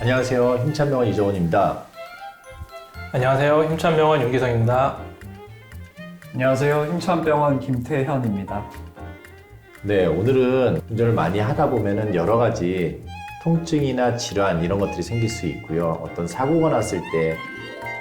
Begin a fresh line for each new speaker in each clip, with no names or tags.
안녕하세요. 힘찬병원 이정원입니다.
안녕하세요. 힘찬병원 윤기성입니다.
안녕하세요. 힘찬병원 김태현입니다.
네, 오늘은 운전을 많이 하다 보면은 여러 가지 통증이나 질환 이런 것들이 생길 수 있고요. 어떤 사고가 났을 때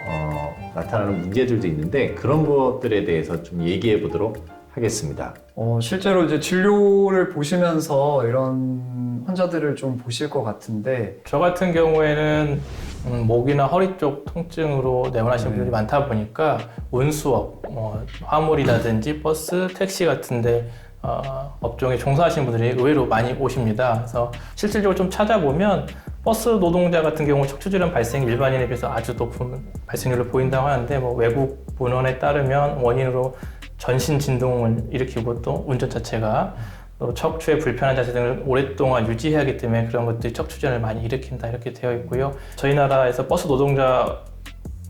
어, 나타나는 문제들도 있는데 그런 것들에 대해서 좀 얘기해 보도록 하겠습니다.
어, 실제로 이제 진료를 보시면서 이런 환자들을 좀 보실 것 같은데
저 같은 경우에는 음, 목이나 허리 쪽 통증으로 내원하시는
네.
분들이 많다 보니까 운수업, 뭐 화물이라든지 버스, 택시 같은데 어, 업종에 종사하시는 분들이 의외로 많이 오십니다. 그래서 실질적으로 좀 찾아보면 버스 노동자 같은 경우 척추 질환 발생 일반인에 비해서 아주 높은 발생률을 보인다고 하는데 뭐 외국 문헌에 따르면 원인으로 전신 진동을 일으키고 또 운전 자체가 또 척추의 불편한 자세 등을 오랫동안 유지해야 하기 때문에 그런 것들이 척추 질환을 많이 일으킨다 이렇게 되어 있고요. 저희 나라에서 버스 노동자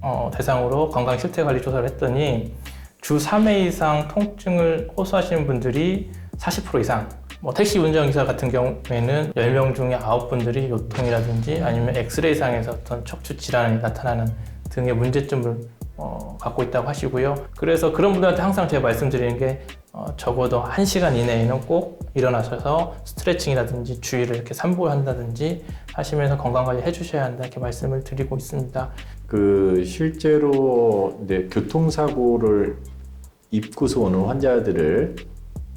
어, 대상으로 건강 실태 관리 조사를 했더니 주 3회 이상 통증을 호소하시는 분들이 40% 이상. 뭐 택시 운전기사 같은 경우에는 10명 중에 9분들이 요통이라든지 아니면 엑스레이상에서 어떤 척추 질환이 나타나는 등의 문제점을 어, 갖고 있다고 하시고요. 그래서 그런 분들한테 항상 제가 말씀드리는 게 어, 적어도 1시간 이내에는 꼭 일어나셔서 스트레칭이라든지 주의를 이렇게 산보한다든지 하시면서 건강관리 해주셔야 한다 이렇게 말씀을 드리고 있습니다.
그 실제로 이제 교통사고를 입고서 오는 환자들을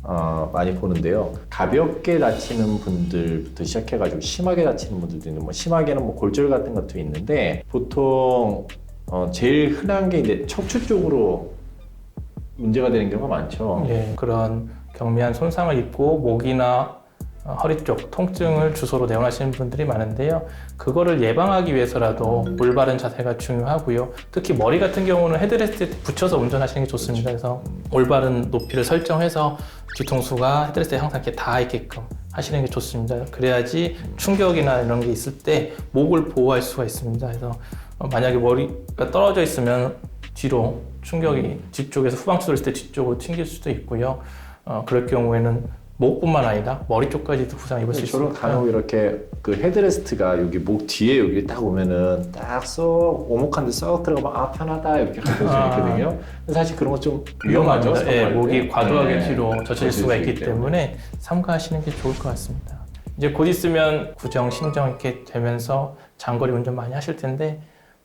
어, 많이 보는데요. 가볍게 다치는 분들부터 시작해가지고 심하게 다치는 분들도 있는데, 뭐 심하게는 뭐 골절 같은 것도 있는데 보통 어, 제일 흔한 게 이제 척추 쪽으로 문제가 되는 경우가 많죠.
예, 그런 경미한 손상을 입고 목이나 어, 허리 쪽 통증을 주소로 내원하시는 분들이 많은데요. 그거를 예방하기 위해서라도 올바른 자세가 중요하고요. 특히 머리 같은 경우는 헤드레스트에 붙여서 운전하시는 게 좋습니다. 그래서 올바른 높이를 설정해서 뒤통수가 헤드레스트에 항상 이렇게 닿아 있게끔 하시는 게 좋습니다. 그래야지 충격이나 이런 게 있을 때 목을 보호할 수가 있습니다. 그래서 어, 만약에 머리가 떨어져 있으면 뒤로 충격이 뒤쪽에서 후방치 돌릴 때 뒤쪽으로 튕길 수도 있고요. 어, 그럴 경우에는 목뿐만 아니라 머리 쪽까지도 부상 입을 수
저는
있으니까
간혹 이렇게 그 헤드레스트가 여기 목 뒤에 여기 딱 오면은 딱 쏙 오목한데 쏙 들어가면 아 편하다 이렇게 할 때가
아.
있거든요. 근데 사실 그런 건좀 위험하죠.
예, 목이
때.
과도하게
네.
뒤로 젖혀질 수가 있기 때문에 삼가하시는 게 좋을 것 같습니다. 이제 곧 있으면 구정, 신정 이렇게 되면서 장거리 운전 많이 하실 텐데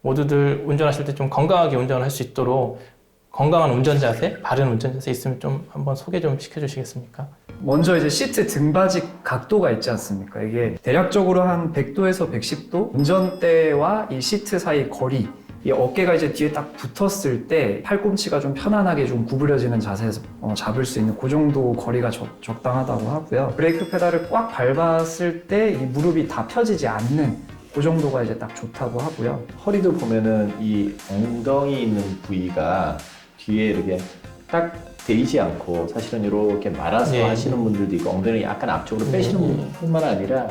모두들 운전하실 때 좀 건강하게 운전을 할수 있도록 건강한 운전 자세, 바른 운전 자세 있으면 좀 한번 소개 좀 시켜주시겠습니까?
먼저 이제 시트 등받이 각도가 있지 않습니까? 이게 대략적으로 한 100도에서 110도 운전대와 이 시트 사이 거리 이 어깨가 이제 뒤에 딱 붙었을 때 팔꿈치가 좀 편안하게 좀 구부려지는 자세에서 어, 잡을 수 있는 그 정도 거리가 적, 적당하다고 하고요. 브레이크 페달을 꽉 밟았을 때 이 무릎이 다 펴지지 않는 그 정도가 이제 딱 좋다고 하고요.
허리도 보면은 이 엉덩이 있는 부위가 뒤에 이렇게 딱 대이지 않고 사실은 이렇게 말아서
예.
하시는 분들도 있고 엉덩이를 약간 앞쪽으로 빼시는
예.
분뿐만 아니라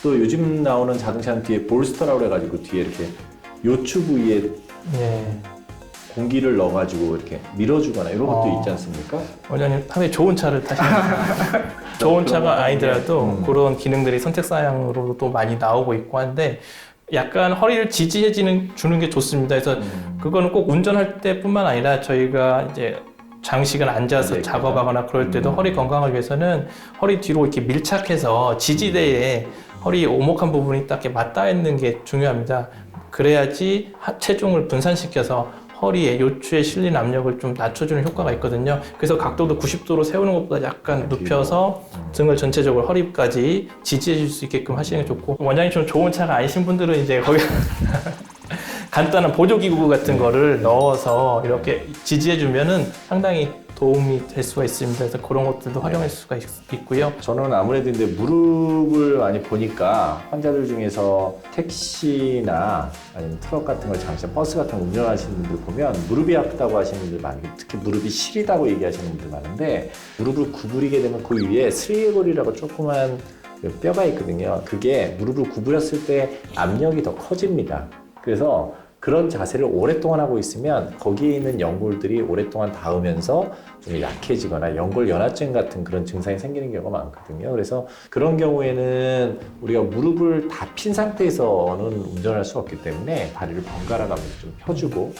또 요즘 나오는 자동차는 뒤에 볼스터라고 해가지고 뒤에 이렇게 요추 부위에
예.
공기를 넣어가지고 이렇게 밀어주거나 이런 것도
어.
있지 않습니까?
원장님 상당히 좋은 차를 타시는 좋은 차가 아니더라도
음.
그런 기능들이 선택 사양으로 또 많이 나오고 있고 한데 약간 허리를 지지해지는 주는 게 좋습니다. 그래서
음.
그거는 꼭 운전할 때뿐만 아니라 저희가 이제 장시간 앉아서
네,
작업하거나 그럴 때도
음.
허리 건강을 위해서는 허리 뒤로 이렇게 밀착해서 지지대에 허리 오목한 부분이 딱 맞닿아 있는 게 중요합니다. 그래야지 하- 체중을 분산시켜서 허리에 요추에 실린 압력을 좀 낮춰주는 효과가 있거든요. 그래서 각도도 90도로 세우는 것보다 약간
뒤로.
눕혀서
음.
등을 전체적으로 허리까지 지지해 줄 수 있게끔 하시는 게 좋고 원장님처럼 좋은 차가 아니신 분들은 이제 거기 간단한 보조기구 같은 거를 넣어서 이렇게 지지해 주면은 상당히 도움이 될 수가 있습니다. 그래서 그런 것들도 활용할 수가 있, 있고요.
저는 아무래도 이제 무릎을 많이 보니까 환자들 중에서 택시나 아니면 트럭 같은 걸 잠시 버스 같은 거 운전하시는 분들 보면 무릎이 아프다고 하시는 분들 많고 특히 무릎이 시리다고 얘기하시는 분들 많은데 무릎을 구부리게 되면 그 위에 스리골이라고 조그만 그 뼈가 있거든요. 그게 무릎을 구부렸을 때 압력이 더 커집니다. 그래서 그런 자세를 오랫동안 하고 있으면 거기에 있는 연골들이 오랫동안 닿으면서 좀 약해지거나 연골 연화증 같은 그런 증상이 생기는 경우가 많거든요. 그래서 그런 경우에는 우리가 무릎을 다 핀 상태에서는 운전할 수 없기 때문에 다리를 번갈아 가면서 좀 펴주고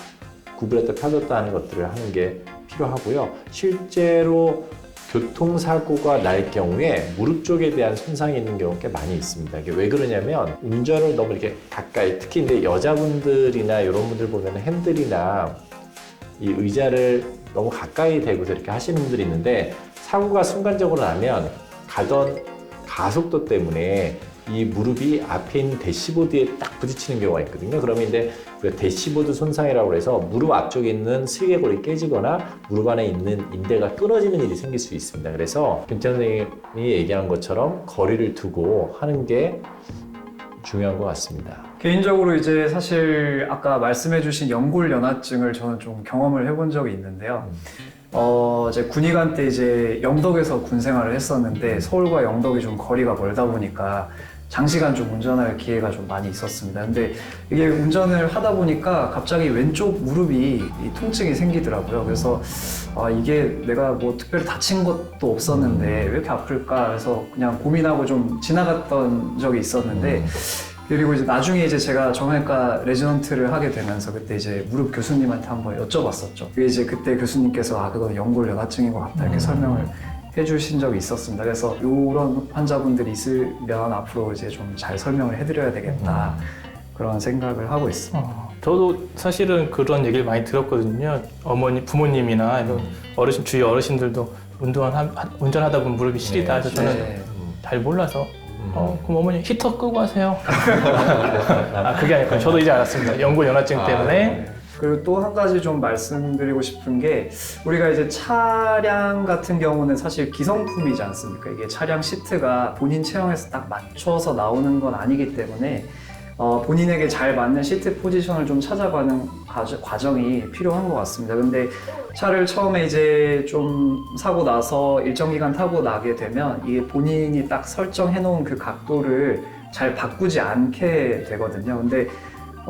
구부렸다 펴졌다 하는 것들을 하는 게 필요하고요. 실제로 교통사고가 날 경우에 무릎 쪽에 대한 손상이 있는 경우가 꽤 많이 있습니다. 이게 왜 그러냐면 운전을 너무 이렇게 가까이 특히 이제 여자분들이나 이런 분들 보면 핸들이나 이 의자를 너무 가까이 대고서 이렇게 하시는 분들이 있는데 사고가 순간적으로 나면 가던 가속도 때문에 이 무릎이 앞에 있는 대시보드에 딱 부딪히는 경우가 있거든요. 그러면 이제 우리가 대시보드 손상이라고 해서 무릎 앞쪽에 있는 슬개골이 깨지거나 무릎 안에 있는 인대가 끊어지는 일이 생길 수 있습니다. 그래서 김 선생님이 얘기한 것처럼 거리를 두고 하는 게 중요한 것 같습니다.
개인적으로 이제 사실 아까 말씀해주신 연골 연화증을 저는 좀 경험을 해본 적이 있는데요. 어, 이제 군의관 때 이제 영덕에서 군 생활을 했었는데 서울과 영덕이 좀 거리가 멀다 보니까 장시간 좀 운전할 기회가 좀 많이 있었습니다. 근데 이게 운전을 하다 보니까 갑자기 왼쪽 무릎이 이 통증이 생기더라고요. 그래서 아, 이게 내가 뭐 특별히 다친 것도 없었는데 왜 이렇게 아플까? 그래서 그냥 고민하고 좀 지나갔던 적이 있었는데 그리고 이제 나중에 이제 제가 정형외과 레지던트를 하게 되면서 그때 이제 무릎 교수님한테 한번 여쭤봤었죠. 그게 이제 그때 교수님께서 아 그건 연골 연화증인 것 같다 이렇게 설명을 해주신 적이 있었습니다. 그래서 이런 환자분들이 있으면 앞으로 이제 좀 잘 설명을 해드려야 되겠다 그런 생각을 하고 있습니다.
어, 저도 사실은 그런 얘기를 많이 들었거든요. 어머니, 부모님이나 이런 어르신 주위 어르신들도 운동을 하, 하- 운전하다 보면 무릎이 시리다 해서 저는
네.
잘 몰라서 어, 그럼 어머니 히터 끄고 하세요. 아, 그게 아니고 저도 이제 알았습니다. 연골 연화증 때문에
그리고 또 한 가지 좀 말씀드리고 싶은 게 우리가 이제 차량 같은 경우는 사실 기성품이지 않습니까? 이게 차량 시트가 본인 체형에서 딱 맞춰서 나오는 건 아니기 때문에 어, 본인에게 잘 맞는 시트 포지션을 좀 찾아가는 과정- 과정이 필요한 것 같습니다. 근데 차를 처음에 이제 좀 사고 나서 일정 기간 타고 나게 되면 이게 본인이 딱 설정해 놓은 그 각도를 잘 바꾸지 않게 되거든요. 근데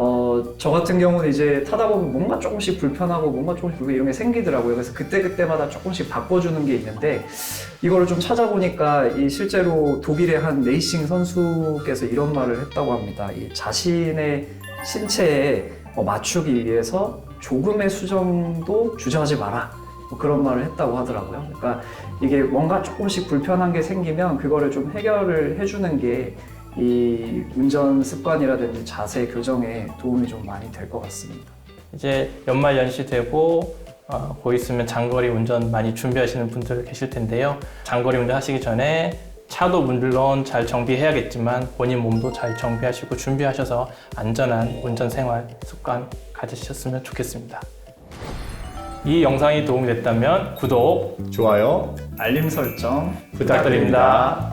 어, 저 같은 경우는 이제 타다 보면 뭔가 조금씩 불편하고 뭔가 조금씩 불편 이런 게 생기더라고요. 그래서 그때그때마다 조금씩 바꿔주는 게 있는데 이거를 좀 찾아보니까 이 실제로 독일의 한 레이싱 선수께서 이런 말을 했다고 합니다. 이 자신의 신체에 어, 맞추기 위해서 조금의 수정도 주저하지 마라. 뭐 그런 말을 했다고 하더라고요. 그러니까 이게 뭔가 조금씩 불편한 게 생기면 그거를 좀 해결을 해주는 게 이 운전 습관이라든지 자세 교정에 도움이 좀 많이 될 것 같습니다.
이제 연말 연시 되고 어, 곧 있으면 장거리 운전 많이 준비하시는 분들 계실 텐데요. 장거리 운전 하시기 전에 차도 물론 잘 정비해야겠지만 본인 몸도 잘 정비하시고 준비하셔서 안전한 운전 생활 습관 가지셨으면 좋겠습니다. 이 영상이 도움이 됐다면 구독
좋아요.
알림 설정
부탁드립니다.